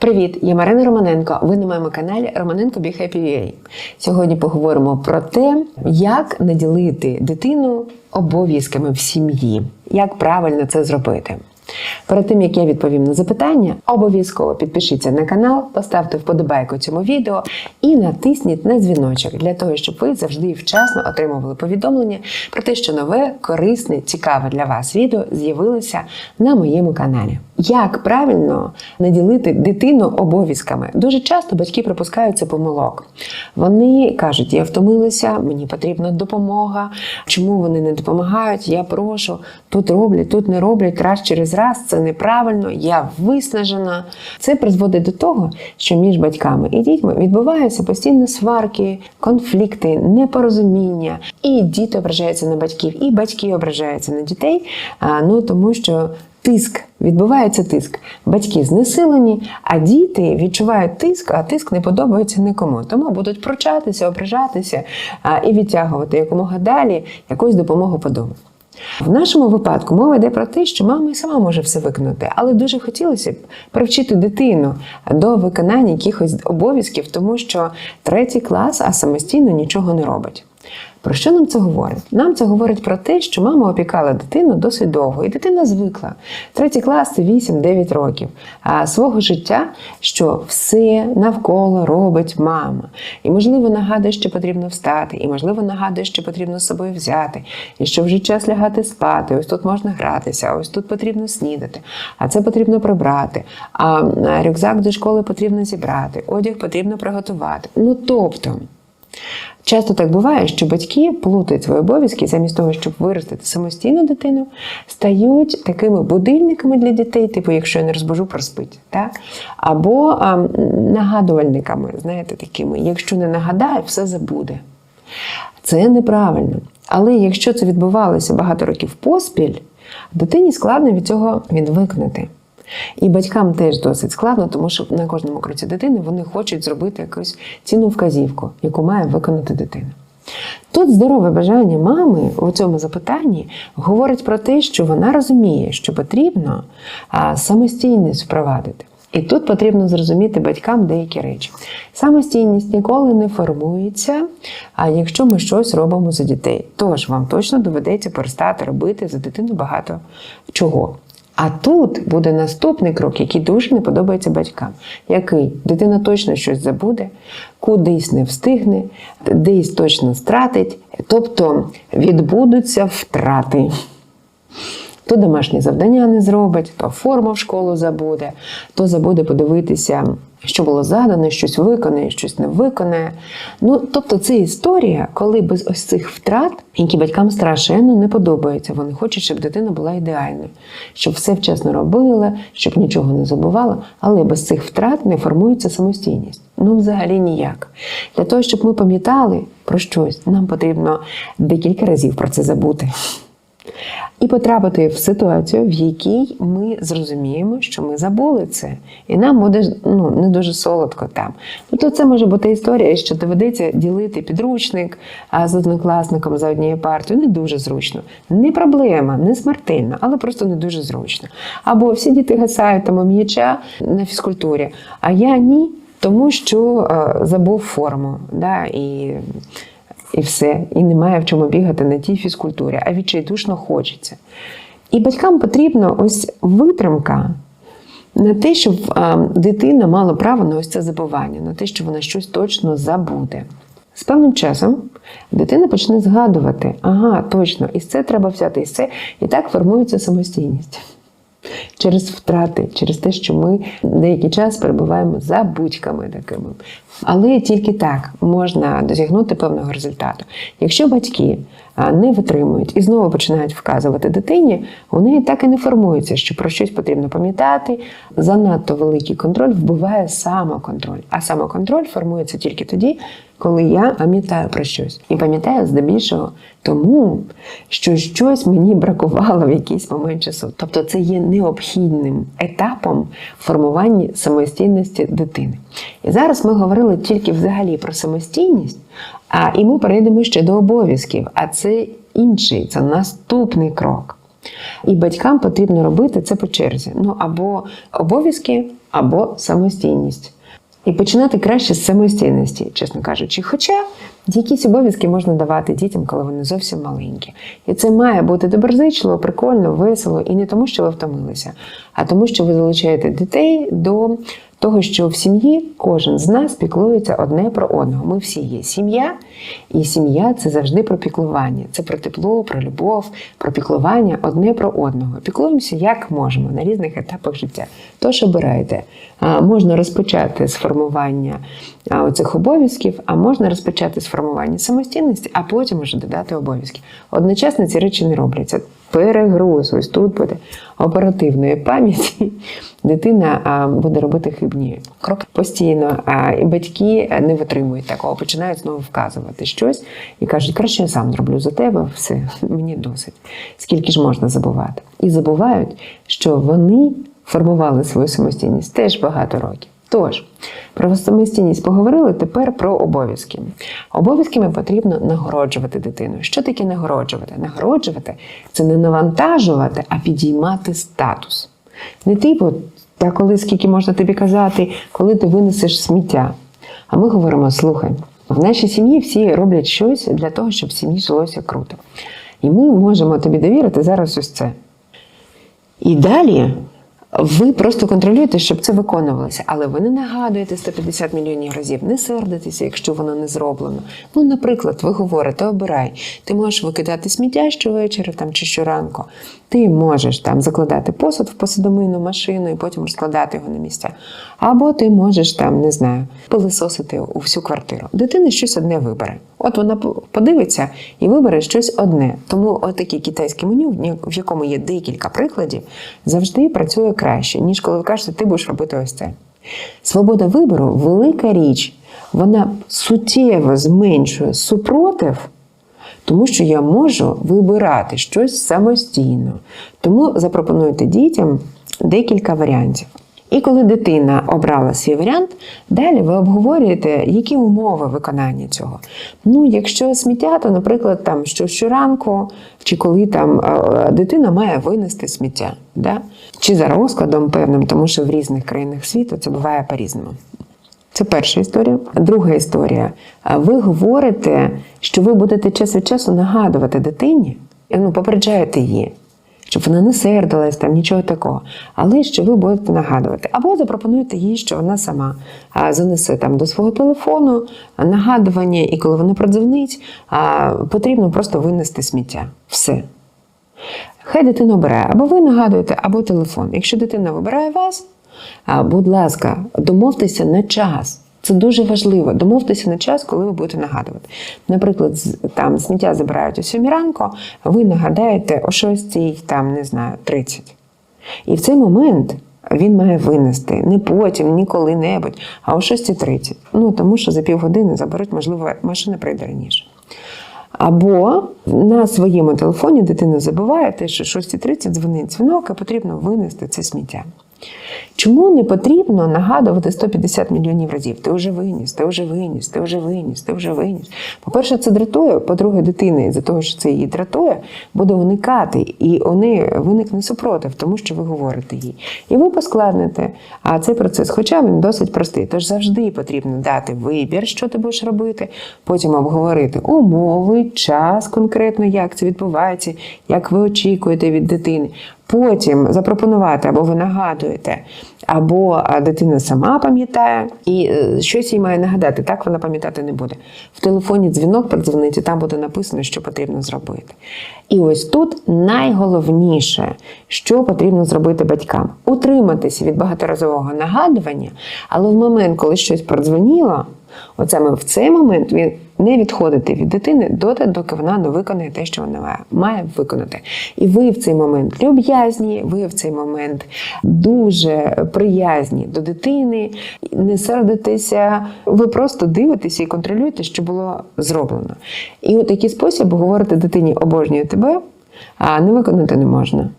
Привіт, я Марина Романенко. Ви на моєму каналі Романенко Be Happy UA. Сьогодні поговоримо про те, як наділити дитину обов'язками в сім'ї, як правильно це зробити. Перед тим як я відповім на запитання, обов'язково підпишіться на канал, поставте вподобайку цьому відео і натисніть на дзвіночок для того, щоб ви завжди вчасно отримували повідомлення про те, що нове, корисне, цікаве для вас відео з'явилося на моєму каналі. Як правильно наділити дитину обов'язками? Дуже часто батьки припускаються помилок. Вони кажуть: я втомилася, мені потрібна допомога. Чому вони не допомагають? Я прошу, тут роблять, тут не роблять раз через раз. Це неправильно, я виснажена. Це призводить до того, що між батьками і дітьми відбуваються постійно сварки, конфлікти, непорозуміння, і діти ображаються на батьків, і батьки ображаються на дітей. Ну тому що. Тиск відбувається тиск. Батьки знесилені, а діти відчувають тиск, а тиск не подобається нікому. Тому будуть пручатися, ображатися і відтягувати якомога далі якусь допомогу по дому. В нашому випадку мова йде про те, що мама і сама може все виконати, але дуже хотілося б привчити дитину до виконання якихось обов'язків, тому що третій клас, а самостійно нічого не робить. Про що нам це говорить? Нам це говорить про те, що мама опікала дитину досить довго, і дитина звикла. Третій клас це 8-9 років а свого життя, що все навколо робить мама. І, можливо, нагадує, що потрібно встати, і, можливо, нагадує, що потрібно з собою взяти, і що вже час лягати спати. Ось тут можна гратися, ось тут потрібно снідати, а це потрібно прибрати. А рюкзак до школи потрібно зібрати, одяг потрібно приготувати. Ну тобто. Часто так буває, що батьки плутають свої обов'язки замість того, щоб виростити самостійну дитину, стають такими будильниками для дітей, типу, якщо я не розбужу, проспить. Так? Або а, нагадувальниками, знаєте, такими, якщо не нагадаю, все забуде. Це неправильно. Але якщо це відбувалося багато років поспіль, дитині складно від цього відвикнути. І батькам теж досить складно, тому що на кожному кроці дитини вони хочуть зробити якусь цінну вказівку, яку має виконати дитина. Тут здорове бажання мами у цьому запитанні говорить про те, що вона розуміє, що потрібно самостійність впровадити. І тут потрібно зрозуміти батькам деякі речі. Самостійність ніколи не формується, а якщо ми щось робимо за дітей. Тож вам точно доведеться перестати робити за дитину багато чого. А тут буде наступний крок, який дуже не подобається батькам. Який дитина точно щось забуде, кудись не встигне, десь точно стратить, тобто відбудуться втрати. То домашнє завдання не зробить, то форму в школу забуде, то забуде подивитися, що було задано, щось виконає, щось не виконає. Ну, тобто, це історія, коли без ось цих втрат, які батькам страшенно не подобаються. Вони хочуть, щоб дитина була ідеальною, щоб все вчасно робила, щоб нічого не забувала, але без цих втрат не формується самостійність. Ну, взагалі ніяк. Для того, щоб ми пам'ятали про щось, нам потрібно декілька разів про це забути. І потрапити в ситуацію, в якій ми зрозуміємо, що ми забули це, і нам буде ну, не дуже солодко там. Тобто це може бути історія, що доведеться ділити підручник з однокласником за однією партією. Не дуже зручно. Не проблема, не смертельно, але просто не дуже зручно. Або всі діти гасають там м'яча на фізкультурі, а я ні, тому що забув форму. Да, і і все. І немає в чому бігати на тій фізкультурі, а відчайдушно хочеться. І батькам потрібна ось витримка на те, щоб дитина мала право на ось це забування, на те, що вона щось точно забуде. З певним часом дитина почне згадувати, ага, точно, і це треба взяти, і це, і так формується самостійність. Через втрати, через те, що ми деякий час перебуваємо за будьками такими. Але тільки так можна досягнути певного результату. Якщо батьки не витримують і знову починають вказувати дитині, неї так і не формується, що про щось потрібно пам'ятати. Занадто великий контроль вбиває самоконтроль. А самоконтроль формується тільки тоді, коли я пам'ятаю про щось. І пам'ятаю здебільшого тому, що щось мені бракувало в якийсь момент часу. Тобто це є необхідним етапом формування самостійності дитини. І зараз ми говорили тільки взагалі про самостійність, а і ми перейдемо ще до обов'язків. А це інший, це наступний крок. І батькам потрібно робити це по черзі. Ну або обов'язки або самостійність. І починати краще з самостійності, чесно кажучи. Хоча якісь обов'язки можна давати дітям, коли вони зовсім маленькі. І це має бути доброзичливо, прикольно, весело, і не тому, що ви втомилися, а тому, що ви залучаєте дітей до того, що в сім'ї кожен з нас піклується одне про одного. Ми всі є сім'я, і сім'я це завжди про піклування. Це про тепло, про любов, про піклування одне про одного. Піклуємося як можемо на різних етапах життя. Тож обирайте. Можна розпочати з формування оцих обов'язків, а можна розпочати з формування самостійності, а потім вже додати обов'язки. Одночасно ці речі не робляться. Перегруз, ось тут буде оперативної пам'яті. Дитина буде робити хибні кроки постійно, і батьки не витримують такого, починають знову вказувати щось і кажуть, краще я сам зроблю за тебе, все, мені досить. Скільки ж можна забувати? І забувають, що вони формували свою самостійність теж багато років. Тож, про самостійність поговорили тепер про обов'язки. Обов'язками потрібно нагороджувати дитину. Що таке нагороджувати? Нагороджувати це не навантажувати, а підіймати статус. Не типу, та коли скільки можна тобі казати, коли ти винесеш сміття. А ми говоримо: слухай, в нашій сім'ї всі роблять щось для того, щоб в сім'ї жилося круто. І ми можемо тобі довірити зараз ось це. І далі ви просто контролюєте, щоб це виконувалося, але ви не нагадуєте 150 мільйонів разів, не сердитеся, якщо воно не зроблено. Ну, наприклад, ви говорите, обирай, ти можеш викидати сміття щовечора там, чи щоранку, ти можеш там закладати посуд в посудомийну машину і потім розкладати його на місця. Або ти можеш там, не знаю, пилисосити у всю квартиру. Дитина щось одне вибере. От вона подивиться і вибере щось одне. Тому отаке китайське меню, в якому є декілька прикладів, завжди працює краще, ніж коли ви кажете, ти будеш робити ось це. Свобода вибору велика річ. Вона суттєво зменшує супротив, тому що я можу вибирати щось самостійно. Тому запропонуйте дітям декілька варіантів. І коли дитина обрала свій варіант, далі ви обговорюєте, які умови виконання цього. Ну, якщо сміття, то, наприклад, там що щоранку, чи коли там дитина має винести сміття, да? чи за розкладом певним, тому що в різних країнах світу це буває по-різному. Це перша історія. Друга історія. Ви говорите, що ви будете час від часу нагадувати дитині, ну, попереджаєте її щоб вона не сердилась, там нічого такого. Але що ви будете нагадувати. Або запропонуєте їй, що вона сама занесе там до свого телефону нагадування, і коли вона продзвонить, потрібно просто винести сміття. Все. Хай дитина обирає, або ви нагадуєте, або телефон. Якщо дитина вибирає вас, будь ласка, домовтеся на час. Це дуже важливо. Домовтеся на час, коли ви будете нагадувати. Наприклад, там сміття забирають о 7 ранку, ви нагадаєте о 6, там, не знаю, 30. І в цей момент він має винести не потім, ні коли-небудь, а о 6.30. Ну, тому що за півгодини заберуть, можливо, машина прийде раніше. Або на своєму телефоні дитина забуває те, що 6.30 дзвонить дзвінок, і потрібно винести це сміття. Чому не потрібно нагадувати 150 мільйонів разів? Ти вже виніс, ти вже виніс, ти вже виніс, ти вже виніс. По-перше, це дратує, по-друге, дитина, із-за того, що це її дратує, буде уникати, і вони виникне супротив, тому що ви говорите їй. І ви поскладните а цей процес, хоча він досить простий. Тож завжди потрібно дати вибір, що ти будеш робити, потім обговорити умови, час конкретно, як це відбувається, як ви очікуєте від дитини. Потім запропонувати, або ви нагадуєте, або дитина сама пам'ятає, і е, щось їй має нагадати, так вона пам'ятати не буде. В телефоні дзвінок продзвонить, і там буде написано, що потрібно зробити. І ось тут найголовніше, що потрібно зробити батькам: утриматися від багаторазового нагадування, але в момент, коли щось продзвоніло, от саме в цей момент він не відходити від дитини доти, доки вона не виконає те, що вона має, виконати. І ви в цей момент люб'язні, ви в цей момент дуже приязні до дитини, не сердитеся, ви просто дивитеся і контролюєте, що було зроблено. І у такий спосіб говорите дитині обожнюю тебе, а не виконати не можна.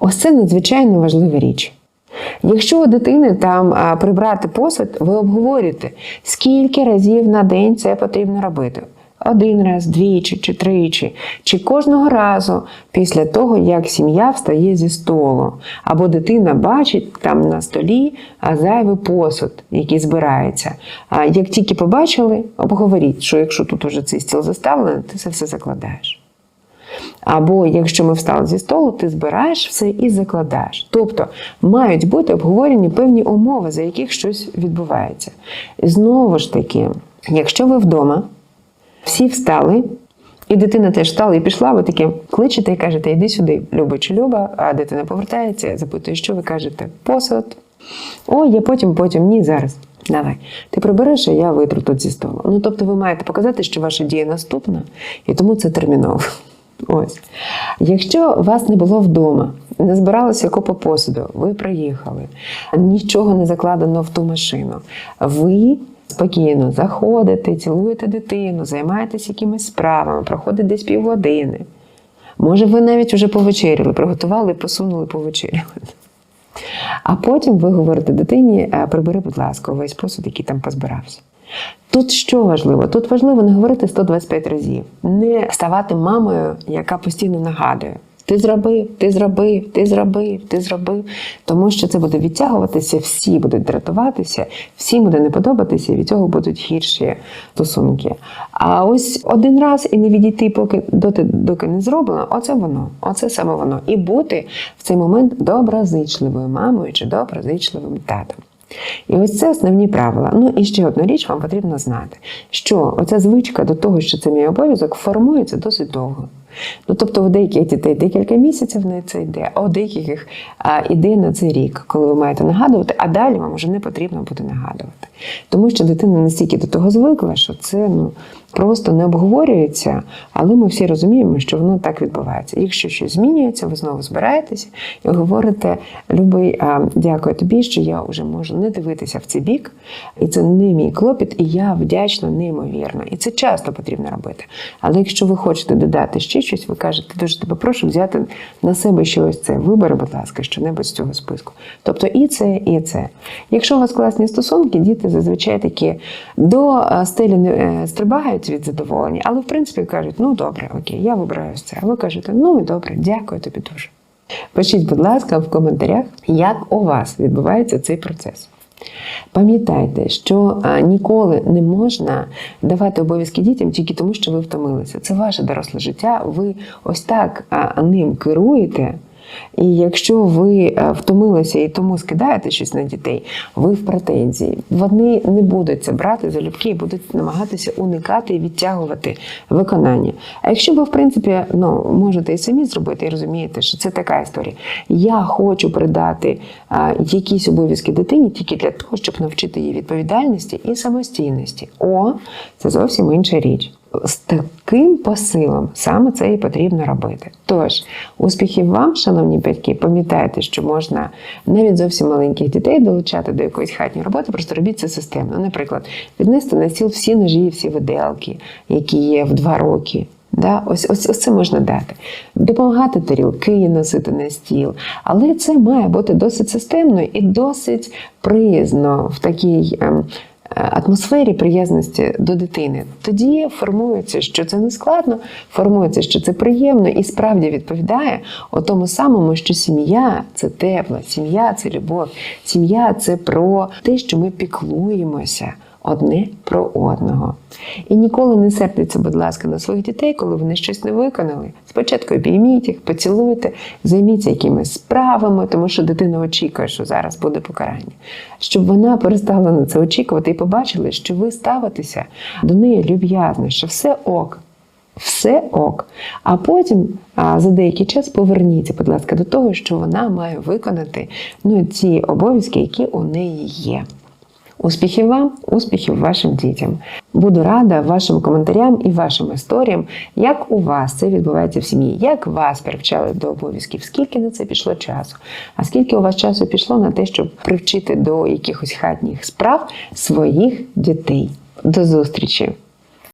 Ось це надзвичайно важлива річ. Якщо у дитини там прибрати посуд, ви обговорюєте, скільки разів на день це потрібно робити. один раз, двічі чи тричі, чи кожного разу після того, як сім'я встає зі столу, або дитина бачить там на столі зайвий посуд, який збирається. А як тільки побачили, обговоріть, що якщо тут уже цей стіл заставлений, ти це все закладаєш. Або якщо ми встали зі столу, ти збираєш все і закладаєш. Тобто мають бути обговорені певні умови, за яких щось відбувається. І знову ж таки, якщо ви вдома, всі встали, і дитина теж встала і пішла, ви таки кличете і кажете, йди сюди, Люба чи Люба, а дитина повертається, запитує, що ви кажете? Посуд. О, я потім, потім, ні, зараз. Давай, ти прибереш, а я витру тут зі столу. Ну, тобто, ви маєте показати, що ваша дія наступна, і тому це терміново. Ось. Якщо вас не було вдома, не збиралося купа посуду, ви приїхали, нічого не закладено в ту машину, ви спокійно заходите, цілуєте дитину, займаєтесь якимись справами, проходить десь півгодини. Може, ви навіть вже повечеряли, приготували, посунули, повечеряли. А потім ви говорите дитині, «Е, прибери, будь ласка, весь посуд, який там позбирався. Тут що важливо? Тут важливо не говорити 125 разів, не ставати мамою, яка постійно нагадує. Ти зробив, ти зробив, ти зробив, ти зробив. Тому що це буде відтягуватися, всі будуть дратуватися, всім буде не подобатися, і від цього будуть гірші стосунки. А ось один раз і не відійти, поки доти, доки не зроблено, оце воно, оце саме воно. І бути в цей момент доброзичливою мамою чи доброзичливим татом. І ось це основні правила. Ну і ще одну річ вам потрібно знати, що оця звичка до того, що це мій обов'язок, формується досить довго. Ну, тобто, у деяких дітей декілька місяців на це йде, а у деяких а, іде на цей рік, коли ви маєте нагадувати, а далі вам вже не потрібно буде нагадувати. Тому що дитина настільки до того звикла, що це ну, просто не обговорюється, але ми всі розуміємо, що воно так відбувається. Якщо щось змінюється, ви знову збираєтеся і говорите: Любий, дякую тобі, що я вже можу не дивитися в цей бік, і це не мій клопіт, і я вдячна неймовірно. І це часто потрібно робити. Але якщо ви хочете додати ще щось, ви кажете, дуже тебе прошу взяти на себе ще ось це. Вибери, будь ласка, що-небудь з цього списку. Тобто і це, і це. Якщо у вас класні стосунки, діти зазвичай такі до стелі не е, стрибають від задоволення, але в принципі кажуть, ну добре, окей, я вибираю це. А ви кажете, ну і добре, дякую тобі дуже. Пишіть, будь ласка, в коментарях, як у вас відбувається цей процес. Пам'ятайте, що ніколи не можна давати обов'язки дітям тільки тому, що ви втомилися. Це ваше доросле життя. Ви ось так ним керуєте. І якщо ви втомилися і тому скидаєте щось на дітей, ви в претензії. Вони не будуть це брати за любки і будуть намагатися уникати і відтягувати виконання. А якщо ви, в принципі, ну, можете і самі зробити, і розумієте, що це така історія. Я хочу придати а, якісь обов'язки дитині тільки для того, щоб навчити її відповідальності і самостійності. О, це зовсім інша річ. З таким посилом саме це і потрібно робити. Тож, успіхів вам, шановні батьки, пам'ятайте, що можна навіть зовсім маленьких дітей долучати до якоїсь хатньої роботи, просто робіть це системно. Наприклад, віднести на стіл всі ножі, всі виделки, які є в два роки. Да, ось, ось ось це можна дати. Допомагати тарілки носити на стіл. Але це має бути досить системно і досить приязно в такій ем, атмосфері приязності до дитини. Тоді формується, що це не складно, формується, що це приємно і справді відповідає о тому самому, що сім'я це тепла, сім'я це любов, сім'я це про те, що ми піклуємося одне про одного. І ніколи не сердиться, будь ласка, на своїх дітей, коли вони щось не виконали. Спочатку обійміть їх, поцілуйте, займіться якимись справами, тому що дитина очікує, що зараз буде покарання. Щоб вона перестала на це очікувати і побачила, що ви ставитеся до неї люб'язно, що все ок. Все ок. А потім а, за деякий час поверніться, будь ласка, до того, що вона має виконати ну, ці обов'язки, які у неї є. Успіхів вам, успіхів вашим дітям. Буду рада вашим коментарям і вашим історіям, як у вас це відбувається в сім'ї, як вас привчали до обов'язків, скільки на це пішло часу, а скільки у вас часу пішло на те, щоб привчити до якихось хатніх справ своїх дітей. До зустрічі!